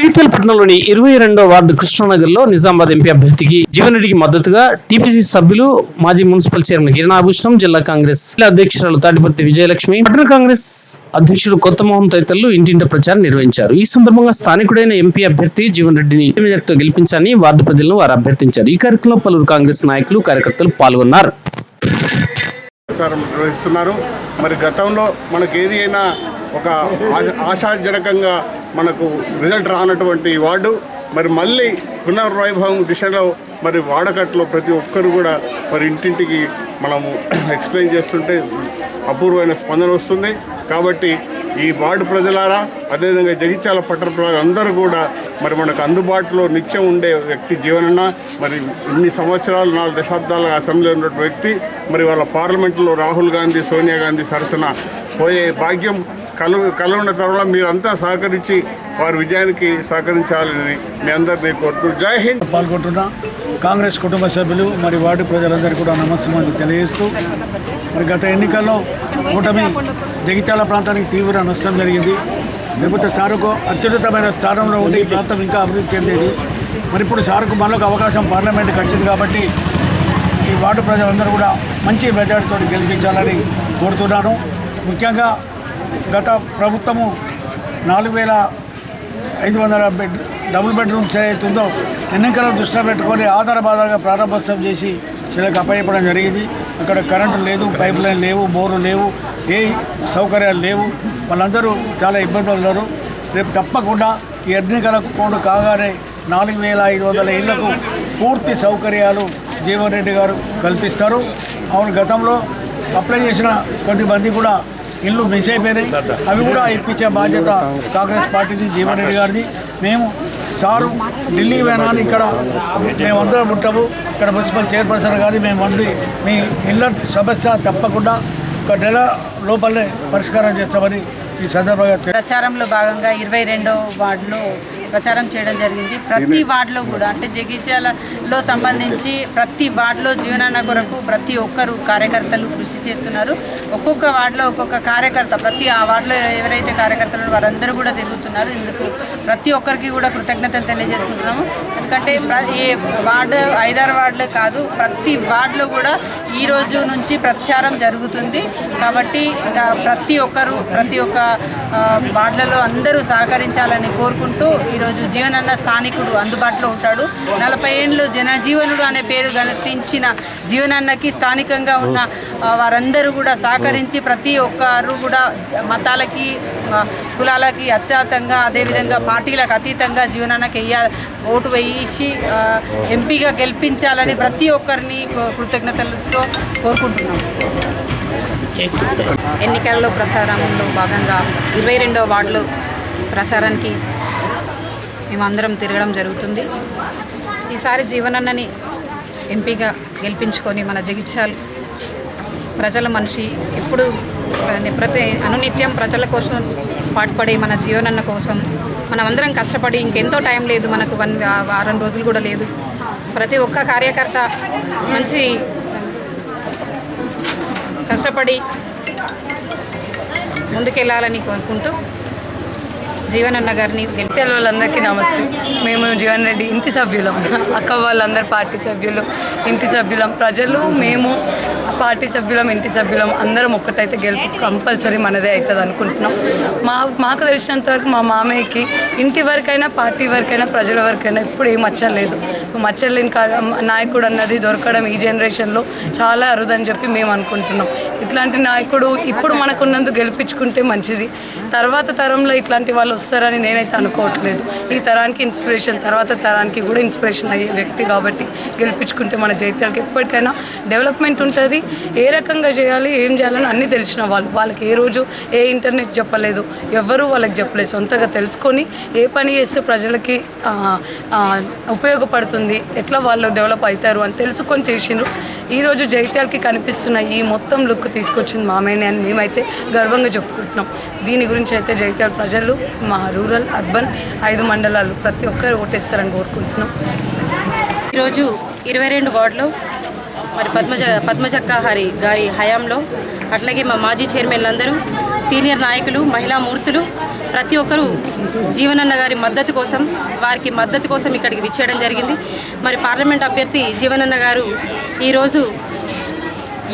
జగిత్యాలపట్నంలోని ఇరవై రెండో ward కృష్ణానగర్లో Nizamabad MP అభ్యర్థికి జీవనరెడ్డికి మద్దతుగా టీపీసీ సభ్యులు మాజీ మున్సిపల్ చైర్మన్ కిరణాభూషణం జిల్లా కాంగ్రెస్ అధ్యక్షురాలు తాటిపర్తి విజయలక్ష్మి పట్టణ కాంగ్రెస్ అధ్యక్షుడు కొత్తమోహన్ తదితరులు ఇంటింట ప్రచారం నిర్వహించారు. ఈ సందర్భంగా స్థానికుడైన ఎంపీ అభ్యర్థి జీవన్ రెడ్డిని మెజార్టీతో గెలిపించాలని వార్డు ప్రజలను వారు అభ్యర్థించారు. ఈ కార్యక్రమంలో పలువురు కాంగ్రెస్ నాయకులు కార్యకర్తలు పాల్గొన్నారు. ప్రచారం నిర్వహిస్తున్నారు. మరి గతంలో మనకు ఏది అయినా ఒక ఆశాజనకంగా మనకు రిజల్ట్ రానటువంటి ఈ వార్డు. మరి మళ్ళీ పునర్వైభవం దిశలో మరి వాడకట్లో ప్రతి ఒక్కరు కూడా మరి ఇంటింటికి మనము ఎక్స్ప్లెయిన్ చేస్తుంటే అపూర్వమైన స్పందన వస్తుంది. కాబట్టి ఈ వార్డు ప్రజలారా అదేవిధంగా జగిత్యాల పట్టణ ప్రజలందరూ కూడా మరి మనకు అందుబాటులో నిత్యం ఉండే వ్యక్తి జీవనన్న మరి ఇన్ని సంవత్సరాలు నాలుగు దశాబ్దాలుగా అసెంబ్లీలో ఉన్నటువంటి వ్యక్తి మరి వాళ్ళ పార్లమెంట్లో రాహుల్ గాంధీ సోనియా గాంధీ సరసన పోయే భాగ్యం కలు ఉన్న తరుణంలో మీరంతా సహకరించి వారి విజయానికి సహకరించాలని మీ అందరినీ కోరుతూ జై హింద్. పాల్గొంటున్నా. కాంగ్రెస్ కుటుంబ సభ్యులు మరి వార్డు ప్రజలందరికీ కూడా నమస్కారం తెలియజేస్తూ మరి గత ఎన్నికల్లో కూటమి జగిత్యాల ప్రాంతానికి తీవ్ర నష్టం జరిగింది. లేకపోతే సారుకు అత్యున్నతమైన స్థానంలో ఉండి ఈ ప్రాంతం ఇంకా అభివృద్ధి చెందేది. మరి ఇప్పుడు సారుకు మనకు అవకాశం పార్లమెంట్కి వచ్చింది కాబట్టి ఈ వార్డు ప్రజలందరూ కూడా మంచి మెజార్టీతో గెలిపించాలని కోరుతున్నాను. ముఖ్యంగా గత ప్రభుత్వము నాలుగు వేల ఐదు వందల బెడ్ డబుల్ బెడ్రూమ్స్ ఉందో ఎన్నికల దృష్టిలో పెట్టుకొని ఆధారబాధాగా ప్రారంభోత్సవం చేసి చిలకు అప్పయ్యపడం జరిగింది. అక్కడ కరెంటు లేదు పైప్ లైన్ లేవు బోర్లు లేవు ఏ సౌకర్యాలు లేవు. వాళ్ళందరూ చాలా ఇబ్బందులు ఉన్నారు. రేపు తప్పకుండా ఈ ఎన్నికలకు కోడు కాగానే నాలుగు వేల ఐదు వందల ఇళ్ళకు పూర్తి సౌకర్యాలు జీవన్ రెడ్డి గారు కల్పిస్తారు. అవును గతంలో అప్లై చేసిన కొద్దిమంది కూడా ఇల్లు మిస్ అయిపోయినాయి. అవి కూడా ఇప్పించే బాధ్యత కాంగ్రెస్ పార్టీది జీవన్ రెడ్డి గారిది. మేము సారు ఢిల్లీ పోయినా ఇక్కడ మేమందరం ఉంటాము. ఇక్కడ మున్సిపల్ చైర్పర్సన్ గారి మేము ఉండి మీ ఇళ్ళ సమస్య తప్పకుండా ఒక నెల లోపలనే పరిష్కారం చేస్తామని ఈ సందర్భంగా ప్రచారంలో భాగంగా ఇరవై రెండో వార్డులో ప్రచారం చేయడం జరిగింది. ప్రతి వార్డులో కూడా అంటే జగిత్యాలలో సంబంధించి ప్రతి వార్డులో జీవనాన్న కొరకు ప్రతి ఒక్కరు కార్యకర్తలు కృషి చేస్తున్నారు. ఒక్కొక్క వార్డులో ఒక్కొక్క కార్యకర్త ప్రతి ఆ వార్డులో ఎవరైతే కార్యకర్తలు వారందరూ కూడా తిరుగుతున్నారు. ఇందుకు ప్రతి ఒక్కరికి కూడా కృతజ్ఞతలు తెలియజేసుకుంటున్నాము. ఎందుకంటే ఏ వార్డు ఐదారు వార్డులే కాదు ప్రతి వార్డులో కూడా ఈ రోజు నుంచి ప్రచారం జరుగుతుంది. కాబట్టి ప్రతి ఒక్కరు ప్రతి ఒక్క వార్డులలో అందరూ సహకరించాలని కోరుకుంటూ ఈరోజు జీవనన్న స్థానికుడు అందుబాటులో ఉంటాడు. నలభై ఏండ్లు జనజీవనుడు అనే పేరు గణించిన జీవనన్నకి స్థానికంగా ఉన్న వారందరూ కూడా సహకరించి ప్రతి ఒక్కరు కూడా మతాలకి కులాలకి అత్యాతంగా అదేవిధంగా పార్టీలకు అతీతంగా జీవనానికి వెయ్యాలి ఓటు వేయించి ఎంపీగా గెలిపించాలని ప్రతి ఒక్కరిని కృతజ్ఞతలతో కోరుకుంటున్నాం. ఎన్నికల్లో ప్రచారంలో భాగంగా ఇరవై రెండవ వార్డులో ప్రచారానికి మేమందరం తిరగడం జరుగుతుంది. ఈసారి జీవనన్నని ఎంపీగా గెలిపించుకొని మన జగిత్యాలు ప్రజల మనిషి ఎప్పుడు ప్రతి అనునిత్యం ప్రజల కోసం పాటుపడే మన జీవనన్న కోసం మనమందరం కష్టపడి ఇంకెంతో టైం లేదు మనకు వన్ వారం రోజులు కూడా లేదు. ప్రతి ఒక్క కార్యకర్త మంచి కష్టపడి ముందుకెళ్ళాలని కోరుకుంటూ జీవన్ అన్న గారిని గెలిపి వాళ్ళందరికీ నమస్తే. మేము జీవన్ రెడ్డి ఇంటి సభ్యులం అక్క వాళ్ళందరూ పార్టీ సభ్యులు ఇంటి సభ్యులం ప్రజలు మేము పార్టీ సభ్యులం ఇంటి సభ్యులం అందరం ఒక్కటైతే గెలుపు కంపల్సరీ మనదే అవుతుంది అనుకుంటున్నాం. మా మాకు తెలిసినంత వరకు మా మామయ్యకి ఇంటి వరకైనా పార్టీ వరకైనా ప్రజల వరకైనా ఇప్పుడు ఏం మచ్చలేదు మచ్చలేని నాయకుడు అన్నది దొరకడం ఈ జనరేషన్లో చాలా అరుదని చెప్పి మేము అనుకుంటున్నాం. ఇట్లాంటి నాయకుడు ఇప్పుడు మనకున్నందుకు గెలిపించుకుంటే మంచిది. తర్వాత తరంలో ఇట్లాంటి వాళ్ళు వస్తారని నేనైతే అనుకోవట్లేదు. ఈ తరానికి ఇన్స్పిరేషన్ తర్వాత తరానికి కూడా ఇన్స్పిరేషన్ అయ్యే వ్యక్తి కాబట్టి గెలిపించుకుంటే మన జైత్యాలకి ఎప్పటికైనా డెవలప్మెంట్ ఉంటుంది. ఏ రకంగా చేయాలి ఏం చేయాలని అన్నీ తెలిసిన వాళ్ళు. వాళ్ళకి ఏ రోజు ఏ ఇంటర్నెట్ చెప్పలేదు ఎవరు వాళ్ళకి చెప్పలేదు. సొంతగా తెలుసుకొని ఏ పని చేస్తే ప్రజలకి ఉపయోగపడుతుంది ఎట్లా వాళ్ళు డెవలప్ అవుతారు అని తెలుసుకొని చేసిండ్రు. ఈరోజు జైత్యాలకి కనిపిస్తున్న ఈ మొత్తం లుక్ తీసుకొచ్చింది మామయ్యని అని మేమైతే గర్వంగా చెప్పుకుంటున్నాం. దీని గురించి అయితే జైత్యాల ప్రజలు మా రూరల్ అర్బన్ ఐదు మండలాలు ప్రతి ఒక్కరు ఓటేస్తారని కోరుకుంటున్నాం. ఈరోజు ఇరవై రెండు వార్డులో మరి పద్మజ పద్మజక్క హరి గారి హయాంలో అట్లాగే మా మాజీ చైర్మన్లందరూ సీనియర్ నాయకులు మహిళా మూర్తులు ప్రతి ఒక్కరూ జీవనన్న గారి మద్దతు కోసం వారికి మద్దతు కోసం ఇక్కడికి విచ్చేయడం జరిగింది. మరి పార్లమెంట్ అభ్యర్థి జీవనన్న గారు ఈరోజు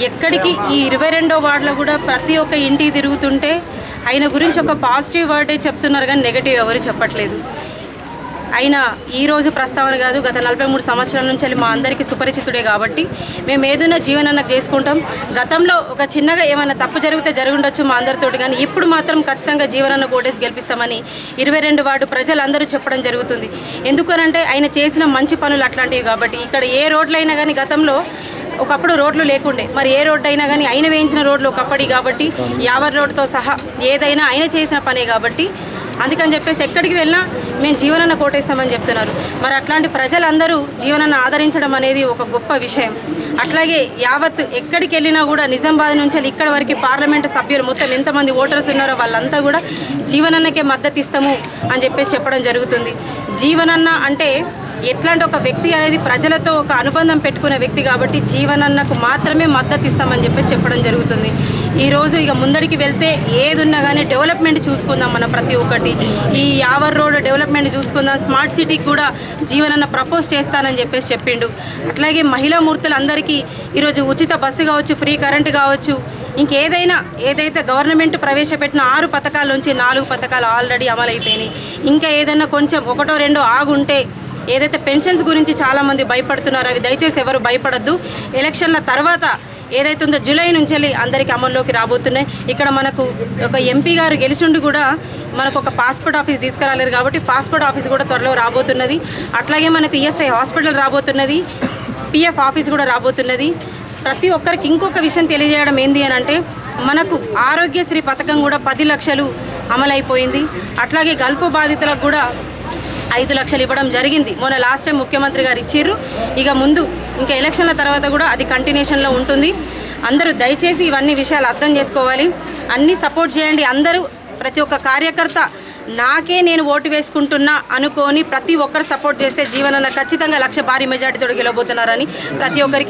ఎక్కడికి ఈ ఇరవై రెండో వార్డులో కూడా ప్రతి ఒక్క ఇంటికి తిరుగుతుంటే ఆయన గురించి ఒక పాజిటివ్ వర్డే చెప్తున్నారు కానీ నెగటివ్ ఎవరు చెప్పట్లేదు. అయినా ఈరోజు ప్రస్తావన కాదు గత నలభై మూడు సంవత్సరాల నుంచి వెళ్ళి మా అందరికీ సుపరిచితుడే కాబట్టి మేము ఏదైనా జీవనాన్ని చేసుకుంటాం. గతంలో ఒక చిన్నగా ఏమైనా తప్పు జరిగితే జరుగుండొచ్చు మా అందరితోటి కానీ ఇప్పుడు మాత్రం ఖచ్చితంగా జీవనాన్ని ఓటేసి గెలిపిస్తామని ఇరవై రెండు వార్డు ప్రజలందరూ చెప్పడం జరుగుతుంది. ఎందుకనంటే ఆయన చేసిన మంచి పనులు అట్లాంటివి కాబట్టి ఇక్కడ ఏ రోడ్లైనా కానీ గతంలో ఒకప్పుడు రోడ్లు లేకుండే. మరి ఏ రోడ్డు అయినా కానీ ఆయన వేయించిన రోడ్లు ఒకప్పటి కాబట్టి యావర్ రోడ్డుతో సహా ఏదైనా ఆయన చేసిన పనే కాబట్టి అందుకని చెప్పేసి ఎక్కడికి వెళ్ళినా మేము జీవనన్న కోటేస్తామని చెప్తున్నారు. మరి అట్లాంటి ప్రజలందరూ జీవనన్న ఆదరించడం అనేది ఒక గొప్ప విషయం. అట్లాగే యావత్ ఎక్కడికి వెళ్ళినా కూడా నిజామాబాద్ నుంచి వెళ్ళి ఇక్కడ వరకు పార్లమెంటు సభ్యులు మొత్తం ఎంతమంది ఓటర్స్ ఉన్నారో వాళ్ళంతా కూడా జీవనన్నకే మద్దతు ఇస్తాము అని చెప్పేసి చెప్పడం జరుగుతుంది. జీవనన్న అంటే ఎట్లాంటి ఒక వ్యక్తి అనేది ప్రజలతో ఒక అనుబంధం పెట్టుకునే వ్యక్తి కాబట్టి జీవనన్నకు మాత్రమే మద్దతు ఇస్తామని చెప్పి చెప్పడం జరుగుతుంది. ఈరోజు ఇక ముందడికి వెళ్తే ఏది ఉన్నా కానీ డెవలప్మెంట్ చూసుకుందాం మనం ప్రతి ఒక్కటి. ఈ యావర్ రోడ్ డెవలప్మెంట్ చూసుకుందాం. స్మార్ట్ సిటీకి కూడా జీవనన్న ప్రపోజ్ చేస్తానని చెప్పేసి చెప్పిండు. అట్లాగే మహిళా మూర్తులందరికీ ఈరోజు ఉచిత బస్సు కావచ్చు ఫ్రీ కరెంట్ కావచ్చు ఇంకేదైనా ఏదైతే గవర్నమెంట్ ప్రవేశపెట్టిన ఆరు పథకాల నుంచి నాలుగు పథకాలు ఆల్రెడీ అమలైపోయినాయి. ఇంకా ఏదైనా కొంచెం ఒకటో రెండో ఆగుంటే ఏదైతే పెన్షన్స్ గురించి చాలామంది భయపడుతున్నారో అవి దయచేసి ఎవరు భయపడద్దు. ఎలక్షన్ల తర్వాత ఏదైతే ఉందో జూలై నుంచి వెళ్ళి అందరికీ అమల్లోకి రాబోతున్నాయి. ఇక్కడ మనకు ఒక ఎంపీ గారు గెలిచిండు కూడా మనకు ఒక పాస్పోర్ట్ ఆఫీస్ తీసుకురాలేరు కాబట్టి పాస్పోర్ట్ ఆఫీస్ కూడా త్వరలో రాబోతున్నది. అట్లాగే మనకు ఈఎస్ఐ హాస్పిటల్ రాబోతున్నది. పిఎఫ్ ఆఫీస్ కూడా రాబోతున్నది. ప్రతి ఒక్కరికి ఇంకొక విషయం తెలియజేయడం ఏంది అని అంటే మనకు ఆరోగ్యశ్రీ పథకం కూడా పది లక్షలు అమలైపోయింది. అట్లాగే గల్ఫ్ బాధితులకు కూడా ఐదు లక్షలు ఇవ్వడం జరిగింది. మొన్న లాస్ట్ టైం ముఖ్యమంత్రి గారు ఇచ్చిర్రు. ఇక ముందు ఇంకా ఎలక్షన్ల తర్వాత కూడా అది కంటిన్యూషన్లో ఉంటుంది. అందరూ దయచేసి ఇవన్నీ విషయాలు అర్థం చేసుకోవాలి. అన్నీ సపోర్ట్ చేయండి. అందరూ ప్రతి ఒక్క కార్యకర్త నాకే నేను ఓటు వేసుకుంటున్నా అనుకోని ప్రతి ఒక్కరు సపోర్ట్ చేస్తే జీవనన్న ఖచ్చితంగా లక్ష భారీ మెజార్టీతో గెలవబోతున్నారని ప్రతి ఒక్కరికి